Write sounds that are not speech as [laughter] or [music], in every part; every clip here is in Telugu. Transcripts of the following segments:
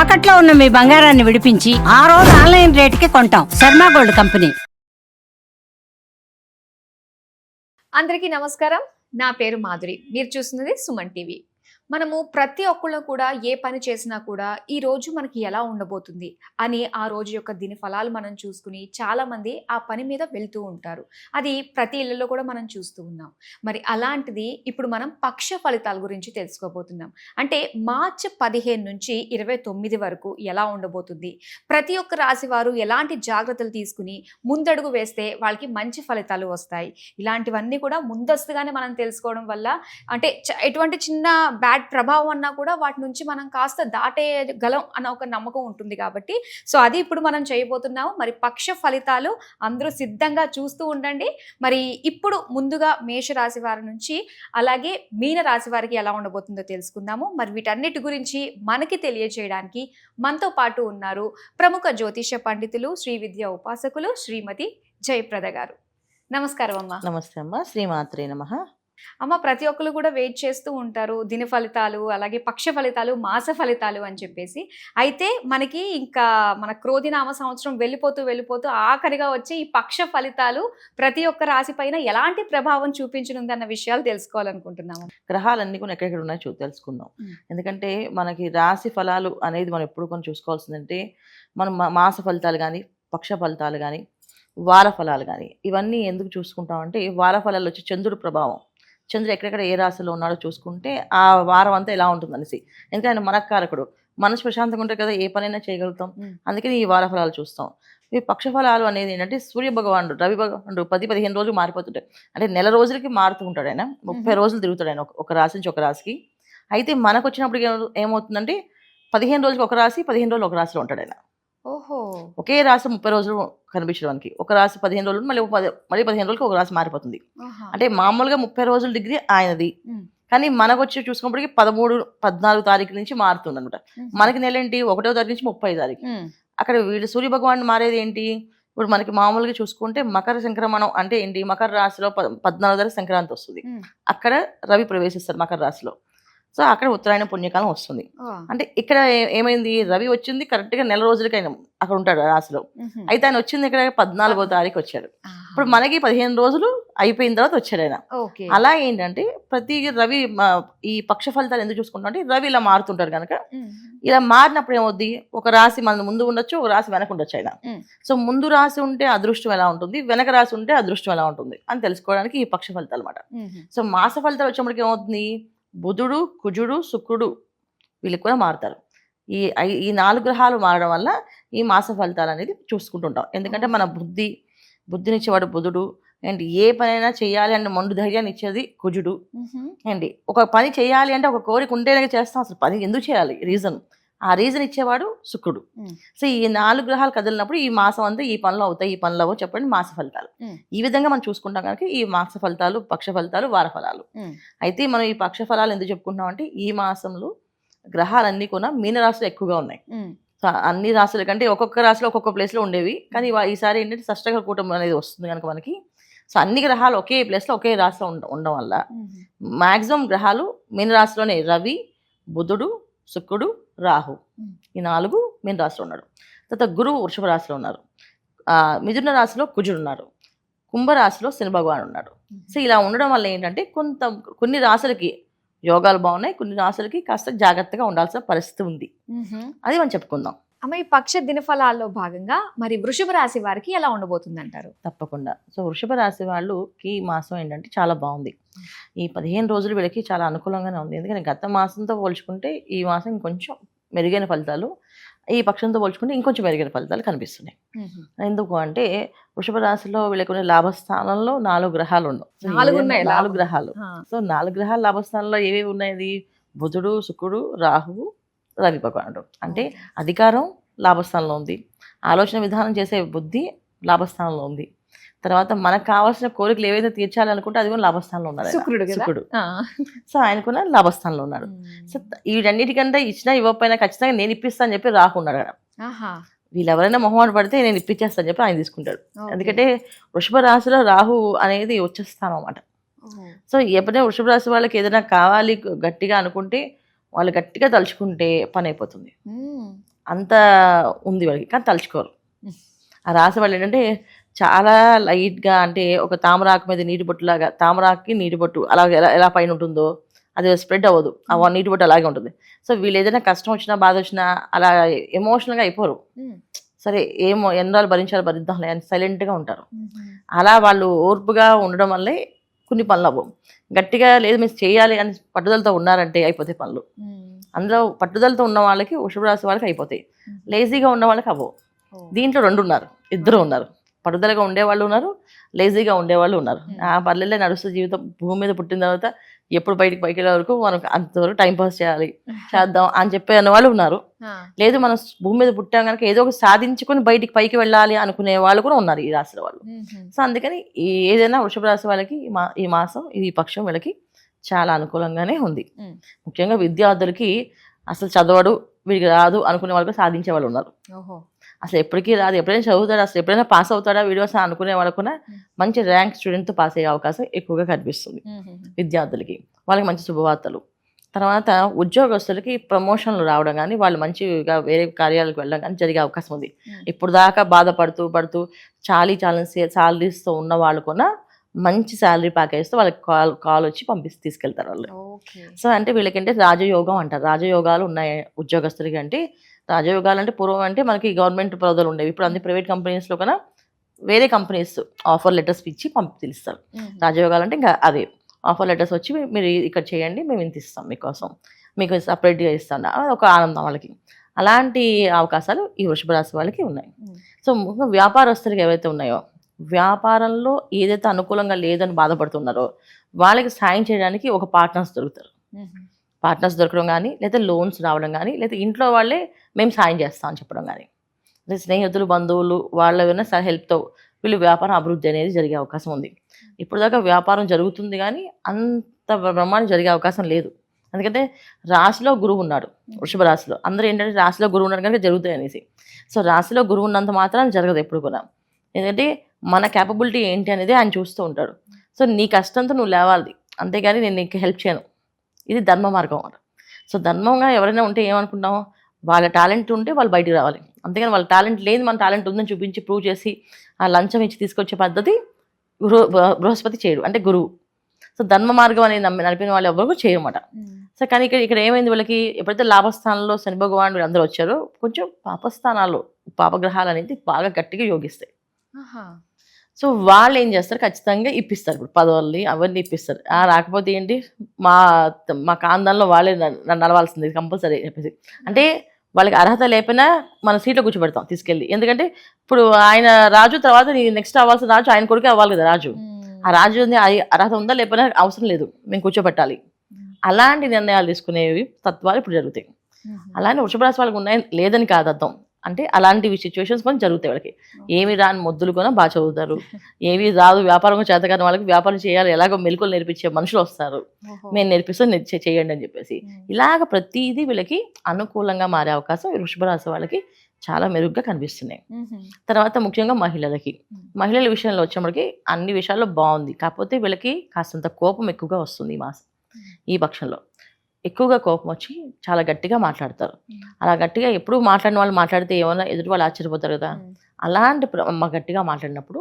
తాకట్లో ఉన్న మీ బంగారాన్ని విడిపించి ఆ రోజు ఆన్లైన్ రేటుకి కొంటాం. Sharma gold company. అందరికీ నమస్కారం. నా పేరు మాధురి. మీరు చూస్తున్నది సుమన్ టీవీ. మనము ప్రతి ఒక్కళ్ళు కూడా ఏ పని చేసినా కూడా ఈ రోజు మనకి ఎలా ఉండబోతుంది అని ఆ రోజు యొక్క దీని ఫలాలు మనం చూసుకుని చాలామంది ఆ పని మీద వెళ్తూ ఉంటారు. అది ప్రతి ఇళ్ళలో కూడా మనం చూస్తూ ఉన్నాం. మరి అలాంటిది ఇప్పుడు మనం పక్ష ఫలితాల గురించి తెలుసుకోబోతున్నాం. అంటే మార్చి పదిహేను నుంచి ఇరవై తొమ్మిది వరకు ఎలా ఉండబోతుంది? ప్రతి ఒక్క రాశి వారు ఎలాంటి జాగ్రత్తలు తీసుకుని ముందడుగు వేస్తే వాళ్ళకి మంచి ఫలితాలు వస్తాయి? ఇలాంటివన్నీ కూడా ముందస్తుగానే మనం తెలుసుకోవడం వల్ల అంటే చ- ఎటువంటి చిన్న బ్యాడ్ ప్రభావం అన్నా కూడా వాటి నుంచి మనం కాస్త దాటేయగలం అన్న ఒక నమ్మకం ఉంటుంది కాబట్టి. సో అది ఇప్పుడు మనం చేయబోతున్నాము. మరి పక్ష ఫలితాలు అందరూ సిద్ధంగా చూస్తూ ఉండండి. మరి ఇప్పుడు ముందుగా మేషరాశి వారి నుంచి అలాగే మీన రాశి వారికి ఎలా ఉండబోతుందో తెలుసుకుందాము. మరి వీటన్నిటి గురించి మనకి తెలియజేయడానికి మనతో పాటు ఉన్నారు ప్రముఖ జ్యోతిష పండితులు శ్రీ విద్య ఉపాసకులు శ్రీమతి జయప్రద గారు. నమస్కారం అమ్మ. నమస్తే అమ్మ. శ్రీమాత్రే నమ. అమ్మ ప్రతి ఒక్కరు కూడా వెయిట్ చేస్తూ ఉంటారు. దిన ఫలితాలు అలాగే పక్ష ఫలితాలు మాస ఫలితాలు అని చెప్పేసి. అయితే మనకి ఇంకా మన క్రోధినామ సంవత్సరం వెళ్ళిపోతూ వెళ్ళిపోతూ ఆఖరిగా వచ్చే ఈ పక్ష ఫలితాలు ప్రతి ఒక్క రాశి పైన ఎలాంటి ప్రభావం చూపించనుంది అన్న విషయాలు తెలుసుకోవాలనుకుంటున్నాము. గ్రహాలన్నీ కూడా ఎక్కడెక్కడ ఉన్నాయో చూ తెలుసుకుందాం. ఎందుకంటే మనకి రాశి ఫలాలు అనేది మనం ఎప్పుడు కొన్ని చూసుకోవాల్సిందంటే మనం మాస ఫలితాలు కానీ పక్ష ఫలితాలు కానీ వార ఫలాలు కానీ ఇవన్నీ ఎందుకు చూసుకుంటామంటే వార ఫలాలు వచ్చి చంద్రుడి ప్రభావం. చంద్రుడు ఎక్కడెక్కడ ఏ రాశిలో ఉన్నాడో చూసుకుంటే ఆ వారం అంతా ఎలా ఉంటుంది అనేసి ఎందుకంటే ఆయన మనకారకుడు. మనసు ప్రశాంతంగా ఉంటే కదా ఏ పనైనా చేయగలుగుతాం. అందుకని ఈ వార ఫలాలు చూస్తాం. ఈ పక్ష ఫలాలు అనేది ఏంటంటే సూర్య భగవానుడు రవి భగవానుడు పది పదిహేను రోజులు మారిపోతుంటాయి అంటే నెల రోజులకి మారుతూ ఉంటాడు ఆయన. ముప్పై. రోజులు తిరుగుతాడు ఆయన ఒక- రాశి నుంచి ఒక రాశికి. అయితే మనకు వచ్చినప్పుడు ఏమవు- ఏమవుతుందంటే పదిహేను రోజులకి ఒక రాశి పదిహేను రోజులు ఒక రాశిలో ఉంటాడు ఆయన. ఓహో. ఒకే రాశి ముప్పై రోజులు కనిపించడానికి ఒక రాశి పదిహేను రోజులు మళ్ళీ పది మళ్ళీ పదిహేను రోజులకి ఒక రాశి మారిపోతుంది. అంటే మామూలుగా ముప్పై రోజుల డిగ్రీ ఆయనది. కానీ మనకు వచ్చి చూసుకున్నప్పటికి పదమూడు పద్నాలుగు తారీఖు నుంచి మారుతుంది అనమాట. మనకి నెల ఏంటి? ఒకటో తారీఖు నుంచి ముప్పై తారీఖు. అక్కడ వీళ్ళు సూర్య భగవాన్ మారేది ఏంటి? ఇప్పుడు మనకి మామూలుగా చూసుకుంటే మకర సంక్రమణం అంటే ఏంటి? మకర రాశిలో పద్నాలుగు తారీఖు సంక్రాంతి వస్తుంది. అక్కడ రవి ప్రవేశిస్తారు మకర రాశిలో. సో అక్కడ ఉత్తరాయణ పుణ్యకాలం వస్తుంది. అంటే ఇక్కడ ఏమైంది? రవి వచ్చింది కరెక్ట్గా నెల రోజులకి ఆయన అక్కడ ఉంటాడు ఆ రాశిలో. అయితే ఆయన వచ్చింది ఇక్కడ పద్నాలుగో తారీఖు వచ్చాడు. ఇప్పుడు మనకి పదిహేను రోజులు అయిపోయిన తర్వాత వచ్చాడు ఆయన. అలా ఏంటంటే ప్రతి రవి ఈ పక్ష ఫలితాలు ఎందుకు చూసుకుంటాం అంటే రవి ఇలా మారుతుంటాడు కనుక. ఇలా మారినప్పుడు ఏమవుద్ది? ఒక రాశి మన ముందు ఉండొచ్చు ఒక రాశి వెనక ఉండొచ్చు ఆయన. సో ముందు రాశి ఉంటే అదృష్టం ఎలా ఉంటుంది? వెనక రాశి ఉంటే అదృష్టం ఎలా ఉంటుంది? అని తెలుసుకోవడానికి ఈ పక్ష ఫలితాలు అనమాట. సో మాస ఫలితాలు వచ్చినప్పటికి ఏమవుతుంది? బుధుడు కుజుడు శుక్రుడు వీళ్ళకి కూడా మారుతారు. ఈ ఈ నాలుగు గ్రహాలు మారడం వల్ల ఈ మాస ఫలితాలు అనేది చూసుకుంటుంటాం. ఎందుకంటే మన బుద్ధి బుద్ధినిచ్చేవాడు బుధుడు. అండ్ ఏ పనైనా చేయాలి అంటే మొండు ధైర్యాన్ని ఇచ్చేది కుజుడు. అండి ఒక పని చేయాలి అంటే ఒక కోరిక ఉంటేనే చేస్తాం. అసలు పని ఎందుకు చేయాలి? రీజన్. ఆ రీజన్ ఇచ్చేవాడు శుక్రుడు. సో ఈ నాలుగు గ్రహాలు కదిలినప్పుడు ఈ మాసం అంతా ఈ పనులు అవుతాయి ఈ పనులు అవ్వవు చెప్పండి మాస ఫలితాలు. ఈ విధంగా మనం చూసుకుంటాం కనుక ఈ మాస ఫలితాలు పక్ష ఫలితాలు వార ఫలాలు. అయితే మనం ఈ పక్ష ఫలాలు ఎందుకు చెప్పుకుంటాం అంటే ఈ మాసంలో గ్రహాలన్నీ కూడా మీనరాశులు ఎక్కువగా ఉన్నాయి అన్ని రాశుల కంటే ఒక్కొక్క రాశిలో ఒక్కొక్క ప్లేస్లో ఉండేవి కానీ ఈసారి ఏంటంటే షష్టగ్రహ కూటమి అనేది వస్తుంది కనుక మనకి సో అన్ని గ్రహాలు ఒకే ప్లేస్లో ఒకే రాశిలో ఉండ ఉండడం వల్ల మ్హూ. మాక్సిమం గ్రహాలు మీన రాశిలోనే రవి బుధుడు శుక్రుడు రాహు. ఈ నాలుగు మీన రాశిలో ఉన్నాడు తర్వాత గురువు వృషభ రాశిలో ఉన్నారు. మిథున రాశిలో కుజుడు ఉన్నారు. కుంభరాశిలో శని భగవాన్ ఉన్నాడు. సో ఇలా ఉండడం వల్ల ఏంటంటే కొంత కొన్ని రాశులకి యోగాలు బాగున్నాయి కొన్ని రాశులకి కాస్త జాగ్రత్తగా ఉండాల్సిన పరిస్థితి ఉంది. అది మనం చెప్పుకుందాం. అమ్మ ఈ పక్ష దినఫలాల్లో భాగంగా మరి వృషభ రాశి వారికి ఎలా ఉండబోతుంది అంటారు తప్పకుండా. సో వృషభ రాశి వాళ్ళకి ఈ మాసం ఏంటంటే చాలా బాగుంది. ఈ పదిహేను రోజులు వీళ్ళకి చాలా అనుకూలంగానే ఉంది. ఎందుకంటే గత మాసంతో పోల్చుకుంటే ఈ మాసం ఇంకొంచెం మెరుగైన ఫలితాలు ఈ పక్షంతో పోల్చుకుంటే ఇంకొంచెం మెరుగైన ఫలితాలు కనిపిస్తున్నాయి. ఎందుకు అంటే వృషభ రాశిలో వీళ్ళకి ఉన్న లాభస్థానంలో నాలుగు గ్రహాలు ఉండవు. నాలుగు ఉన్నాయి నాలుగు. గ్రహాలు. సో నాలుగు గ్రహాల లాభస్థానంలో ఏవేవి ఉన్నాయి బుధుడు శుక్రుడు రాహువు రవి భగవానుడు. అంటే అధికారం లాభస్థానంలో ఉంది. ఆలోచన విధానం చేసే బుద్ధి లాభస్థానంలో ఉంది. తర్వాత మనకు కావాల్సిన కోరికలు ఏవైతే తీర్చాలి అనుకుంటే అది కూడా లాభస్థానంలో ఉన్నాడు. శుక్రుడు శుక్రుడు. సో ఆయన కూడా లాభస్థానంలో ఉన్నాడు సో వీటన్నిటికంటే ఇచ్చినా ఇవ్వకపోయినా ఖచ్చితంగా నేను ఇప్పిస్తా అని చెప్పి రాకున్నాడు ఆహా. వీళ్ళు ఎవరైనా మొహమాట పడితే నేను ఇప్పించేస్తాను చెప్పి ఆయన తీసుకుంటాడు. ఎందుకంటే వృషభ రాశిలో రాహు అనేది వచ్చేస్తాను అనమాట. సో ఎప్పుడైనా వృషభ రాశి వాళ్ళకి ఏదైనా కావాలి గట్టిగా అనుకుంటే వాళ్ళు గట్టిగా తలుచుకుంటే పని అయిపోతుంది. అంత ఉంది వాళ్ళకి కానీ తలుచుకోరు. ఆ రాసే వాళ్ళు ఏంటంటే చాలా లైట్గా అంటే ఒక తామరాకు మీద నీటి బొట్టులాగా తామరాకి నీటి బొట్టు అలా ఎలా ఎలా పైన ఉంటుందో అది స్ప్రెడ్ అవ్వదు. ఆ నీటి బొట్టు అలాగే ఉంటుంది. సో వీళ్ళు ఏదైనా కష్టం వచ్చినా బాధ వచ్చినా అలా ఎమోషనల్గా అయిపోరు. సరే ఏమో ఎన్ని రోజులు భరించాలి భరిద్దాంలే అని సైలెంట్గా ఉంటారు. అలా వాళ్ళు ఓర్పుగా ఉండడం వల్లే కొన్ని పనులు అవ్వవు. గట్టిగా లేదు మీరు చేయాలి అని పట్టుదలతో ఉన్నారంటే అయిపోతాయి పనులు. అందులో పట్టుదలతో ఉన్న వాళ్ళకి వృషభ రాశి వాళ్ళకి అయిపోతాయి. లేజీగా ఉన్న వాళ్ళకి అవ్వవు. దీంట్లో రెండు ఉన్నారు ఇద్దరు ఉన్నారు. పట్టుదలగా ఉండేవాళ్ళు ఉన్నారు లేజీగా ఉండేవాళ్ళు ఉన్నారు మ్మ్. ఆ పల్లెల్లో నడుస్తూ జీవితం భూమి మీద పుట్టిన తర్వాత ఎప్పుడు బయటికి పైకి వెళ్ళే వరకు మనకు అంతవరకు టైం పాస్ చేయాలి [laughs] చేద్దాం అని చెప్పే వాళ్ళు ఉన్నారు. లేదు మనం భూమి మీద పుట్టాం కనుక ఏదో ఒక సాధించుకొని బయటికి పైకి వెళ్ళాలి అనుకునే వాళ్ళు కూడా ఉన్నారు ఈ రాశుల వాళ్ళు. సో అందుకని ఏదైనా వృషభ రాశి వాళ్ళకి ఈ మా ఈ మాసం ఈ పక్షం వీళ్ళకి చాలా అనుకూలంగానే ఉంది. ముఖ్యంగా విద్యార్థులకి అసలు చదవడు వీడికి రాదు అనుకునే వాళ్ళు సాధించే వాళ్ళు ఉన్నారు అసలు ఎప్పటికీ రాదు. ఎప్పుడైనా చదువుతాడా అసలు ఎప్పుడైనా పాస్ అవుతాడా వీడియో అసలు అనుకునే వాళ్ళకు కూడా మంచి ర్యాంక్ స్టూడెంట్తో పాస్ అయ్యే అవకాశం ఎక్కువగా కనిపిస్తుంది. విద్యార్థులకి. వాళ్ళకి మంచి శుభవార్తలు. తర్వాత ఉద్యోగస్తులకి ప్రమోషన్లు రావడం కానీ వాళ్ళు మంచిగా వేరే కార్యాలకు వెళ్ళడం కానీ జరిగే అవకాశం ఉంది. ఇప్పుడు దాకా బాధపడుతూ పడుతూ చాలీ చాలని శాలరీస్తో ఉన్న వాళ్ళు కూడా మంచి శాలరీ ప్యాకేజ్తో వాళ్ళకి కాల్ కాల్ వచ్చి పంపిస్తే తీసుకెళ్తారు వాళ్ళు. సో అంటే వీళ్ళకంటే రాజయోగం అంటారు. రాజయోగాలు ఉన్నాయి ఉద్యోగస్తులకి అంటే రాజయోగాలు అంటే పూర్వం అంటే మనకి గవర్నమెంట్ పదవులు ఉండేవి. ఇప్పుడు అన్ని ప్రైవేట్ కంపెనీస్లో కన్నా వేరే కంపెనీస్ ఆఫర్ లెటర్స్ ఇచ్చి పంపి పిలుస్తారు మ్మ్. రాజయోగాలు అంటే ఇంకా అదే. ఆఫర్ లెటర్స్ వచ్చి మీరు ఇక్కడ చేయండి మేము ఇంత ఇస్తాం మీకోసం. మీకు సపరేట్గా ఇస్తాం అది ఒక ఆనందం వాళ్ళకి. అలాంటి అవకాశాలు ఈ వృషభ రాశి వాళ్ళకి ఉన్నాయి. సో వ్యాపారస్తులకి ఏవైతే ఉన్నాయో వ్యాపారంలో ఏదైతే అనుకూలంగా లేదని బాధపడుతున్నారో వాళ్ళకి సాయం చేయడానికి ఒక పార్ట్నర్స్ దొరుకుతారు. పార్ట్నర్స్ దొరకడం కానీ లేదా లోన్స్ రావడం కానీ లేదా ఇంట్లో వాళ్ళే మేము సాయం చేస్తాం అని చెప్పడం కానీ. లేదా స్నేహితులు బంధువులు వాళ్ళ ఏమైనా హెల్ప్తో వీళ్ళు వ్యాపారం అభివృద్ధి అనేది జరిగే అవకాశం ఉంది. ఇప్పటిదాకా దాకా వ్యాపారం జరుగుతుంది కానీ అంత బ్రహ్మాండం జరిగే అవకాశం లేదు. ఎందుకంటే రాశిలో గురువు ఉన్నాడు వృషభ రాశిలో. అందరూ ఏంటంటే రాశిలో గురువు ఉన్నాడు కనుక జరుగుతాయి అనేసి. సో రాశిలో గురువు ఉన్నంత మాత్రం జరగదు ఎప్పుడు కూడా. ఎందుకంటే మన క్యాపబిలిటీ ఏంటి అనేది ఆయన చూస్తూ ఉంటాడు. సో నీ కష్టంతో నువ్వు లేవాలి అంతేగాని నేను నీకు హెల్ప్ చేయను. ఇది ధర్మ మార్గం అన్నమాట. సో ధర్మంగా ఎవరైనా ఉంటే ఏమనుకుంటాం వాళ్ళ టాలెంట్ ఉంటే వాళ్ళు బయటికి రావాలి. అంతేగాని వాళ్ళ టాలెంట్ లేదు మన టాలెంట్ ఉందని చూపించి ప్రూవ్ చేసి ఆ లంచం ఇచ్చి తీసుకొచ్చే పద్ధతి బృహస్పతి చేయడు. అంటే గురువు. సో ధర్మ మార్గం అనేది నమ్మి నడిపిన వాళ్ళు ఎవరు చేయమాట. సో కానీ ఇక్కడ ఇక్కడ ఏమైంది వీళ్ళకి? ఎప్పుడైతే లాభస్థానంలో శని భగవాన్ వీళ్ళందరూ వచ్చారో కొంచెం పాపస్థానాల్లో పాపగ్రహాలు అనేది బాగా గట్టిగా యోగిస్తాయి. ఆహా. సో వాళ్ళు ఏం చేస్తారు? ఖచ్చితంగా ఇప్పిస్తారు. ఇప్పుడు పదవుల్ని అవన్నీ ఇప్పిస్తారు? ఆ రాకపోతే ఏంటి? మా మా కాందంలో వాళ్ళే నడవాల్సింది కంపల్సరీ చెప్పేసి. అంటే వాళ్ళకి అర్హత లేకపోయినా మన సీట్లో కూర్చోబెడతాం తీసుకెళ్ళి. ఎందుకంటే ఇప్పుడు ఆయన రాజు తర్వాత నెక్స్ట్ అవ్వాల్సిన రాజు ఆయన కొడుకే అవ్వాలి కదా రాజు. ఆ రాజు అర్హత ఉందా లేకపోయినా అవసరం లేదు. మేము కూర్చోబెట్టాలి. అలాంటి నిర్ణయాలు తీసుకునేవి తత్వాలు ఇప్పుడు జరుగుతాయి. అలానే వృషభ రాశి వాళ్ళకి ఉన్నాయి లేదని కాదు అర్థం. అంటే అలాంటివి సిచ్యువేషన్స్ కొన్ని జరుగుతాయి వాళ్ళకి. ఏమి రాని మొద్దులు కూడా బాగా చదువుతారు. ఏవి రాదు వ్యాపారం చేత కాని వాళ్ళకి వ్యాపారం చేయాలి. ఎలాగో మెలకులు నేర్పించే మనుషులు వస్తారు. మేము నేర్పిస్తాం చేయండి అని చెప్పేసి. ఇలాగ ప్రతిదీ వీళ్ళకి అనుకూలంగా మారే అవకాశం ఈ వృషభ రాశి వాళ్ళకి చాలా మెరుగ్గా కనిపిస్తున్నాయి. తర్వాత ముఖ్యంగా మహిళలకి. మహిళల విషయంలో వచ్చేప్పటికి అన్ని విషయాల్లో బాగుంది. కాకపోతే వీళ్ళకి కాస్తంత కోపం ఎక్కువగా వస్తుంది ఈ మాసం. ఈ పక్షంలో. ఎక్కువగా కోపం వచ్చి చాలా గట్టిగా మాట్లాడతారు. అలా గట్టిగా ఎప్పుడు మాట్లాడిన వాళ్ళు మాట్లాడితే ఏమైనా ఎదుటి వాళ్ళు ఆశ్చర్యపోతారు కదా. అలాంటి మా గట్టిగా మాట్లాడినప్పుడు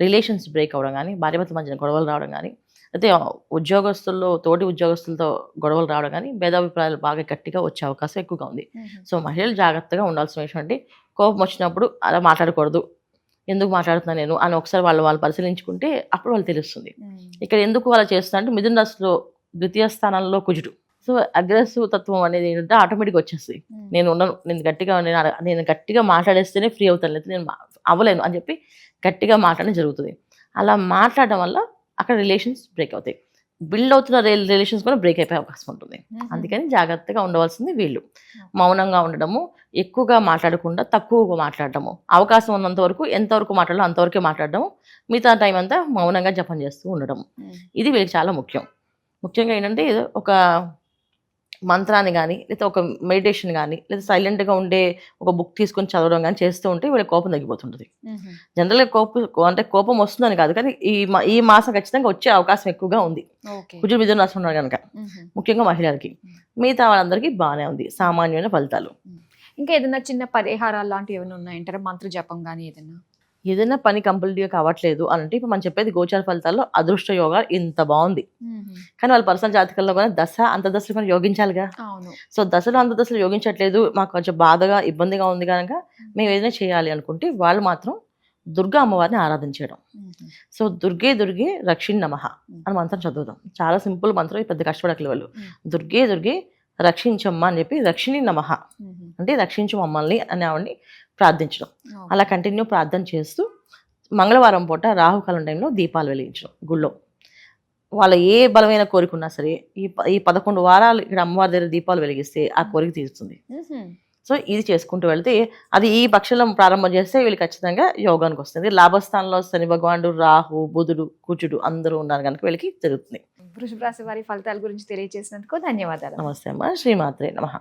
రిలేషన్స్ బ్రేక్ అవ్వడం కానీ భార్యాభర్తల మధ్యన గొడవలు రావడం కానీ అయితే ఉద్యోగస్తుల్లో తోటి ఉద్యోగస్తులతో గొడవలు రావడం కానీ భేదాభిప్రాయాలు బాగా గట్టిగా వచ్చే అవకాశం ఎక్కువగా ఉంది. సో మహిళలు జాగ్రత్తగా ఉండాల్సిన విషయం అంటే కోపం వచ్చినప్పుడు అలా మాట్లాడకూడదు ఎందుకు మాట్లాడుతున్నా నేను అని ఒకసారి వాళ్ళు వాళ్ళు పరిశీలించుకుంటే అప్పుడు వాళ్ళు తెలుస్తుంది. ఇక్కడ ఎందుకు వాళ్ళు చేస్తున్నా అంటే మిథున రాశిలో ద్వితీయ స్థానంలో కుజుడు సో అగ్రెసివ్ తత్వం అనేది ఏంటంటే ఆటోమేటిక్గా వచ్చేస్తుంది. మ్మ్. నేను ఉండను నేను గట్టిగా నేను నేను గట్టిగా మాట్లాడేస్తేనే ఫ్రీ అవుతాను లేదు నేను అవ్వలేను అని చెప్పి గట్టిగా మాట్లాడడం జరుగుతుంది. అలా మాట్లాడడం వల్ల అక్కడ రిలేషన్స్ బ్రేక్ అవుతాయి. బిల్డ్ అవుతున్న రిలేషన్స్ కూడా బ్రేక్ అయిపోయే అవకాశం ఉంటుంది. మ్మ్. అందుకని జాగ్రత్తగా ఉండవలసింది వీళ్ళు. మౌనంగా ఉండడము ఎక్కువగా మాట్లాడకుండా తక్కువగా మాట్లాడటము అవకాశం ఉన్నంత వరకు ఎంతవరకు మాట్లాడాలో అంతవరకే మాట్లాడడము. మిగతా టైం అంతా మౌనంగా జపం చేస్తూ ఉండడం. ఇది వీళ్ళకి చాలా ముఖ్యం. ముఖ్యంగా ఏంటంటే ఒక మంత్రాన్ని కానీ లేదా ఒక మెడిటేషన్ కానీ లేదా సైలెంట్గా ఉండే ఒక బుక్ తీసుకొని చదవడం కానీ చేస్తూ ఉంటే వీళ్ళ కోపం తగ్గిపోతుంటుంది. జనరల్గా కోపం అంటే కోపం వస్తుందని కాదు కానీ ఈ మా- ఈ మాసం ఖచ్చితంగా వచ్చే అవకాశం ఎక్కువగా ఉంది. కుజుడు మిథున రాశి ఉన్నారు కనుక. ముఖ్యంగా మహిళలకి. మిగతా వాళ్ళందరికీ బాగానే ఉంది. సామాన్యమైన ఫలితాలు. ఇంకా ఏదైనా చిన్న పరిహారాలు లాంటివి ఏమైనా ఉన్నాయంటారా? మంత్ర జపం కానీ ఏదైనా? ఏదైనా పని కంప్లీట్గా కావట్లేదు అని అంటే ఇప్పుడు మనం చెప్పేది గోచార ఫలితాల్లో అదృష్ట యోగా ఇంత బాగుంది. కానీ వాళ్ళ పర్సనల్ జాతకంలో కూడా దశ అంత దశలు కూడా యోగించాలిగా. సో దశలు అంత దశలు యోగించట్లేదు మాకు కొంచెం బాధగా ఇబ్బందిగా ఉంది కనుక మేము. ఏదైనా చేయాలి అనుకుంటే వాళ్ళు మాత్రం దుర్గా అమ్మవారిని ఆరాధించడం. సో దుర్గే దుర్గే రక్షిణ్ నమః అని మంత్రం చదువుతాం చాలా సింపుల్ మంత్రం పెద్ద కష్టపడకలే వాళ్ళు. దుర్గే దుర్గే రక్షించమ్మ అని చెప్పి రక్షిణి నమః. అంటే రక్షించు మమ్మల్ని అని ఆవిడని ప్రార్థించడం. అలా కంటిన్యూ ప్రార్థన చేస్తూ మంగళవారం పూట రాహుకాలం టైంలో దీపాలు వెలిగించడం గుళ్ళో. వాళ్ళ ఏ బలమైన కోరిక ఉన్నా సరే ఈ ఈ పదకొండు వారాలు ఇక్కడ అమ్మవారి దగ్గర దీపాలు వెలిగిస్తే ఆ కోరిక తీరుతుంది. సో ఇది చేసుకుంటూ వెళ్తే అది ఈ పక్షంలో ప్రారంభం చేస్తే వీళ్ళు ఖచ్చితంగా యోగానికి వస్తుంది. లాభస్థానంలో శని భగవానుడు రాహు బుధుడు కుజుడు అందరూ ఉన్నారు కనుక వీళ్ళకి జరుగుతుంది. వృషభ రాశి వారి ఫలితాల గురించి తెలియజేసినందుకు ధన్యవాదాలు. నమస్తే అమ్మ. శ్రీమాత్రే నమః.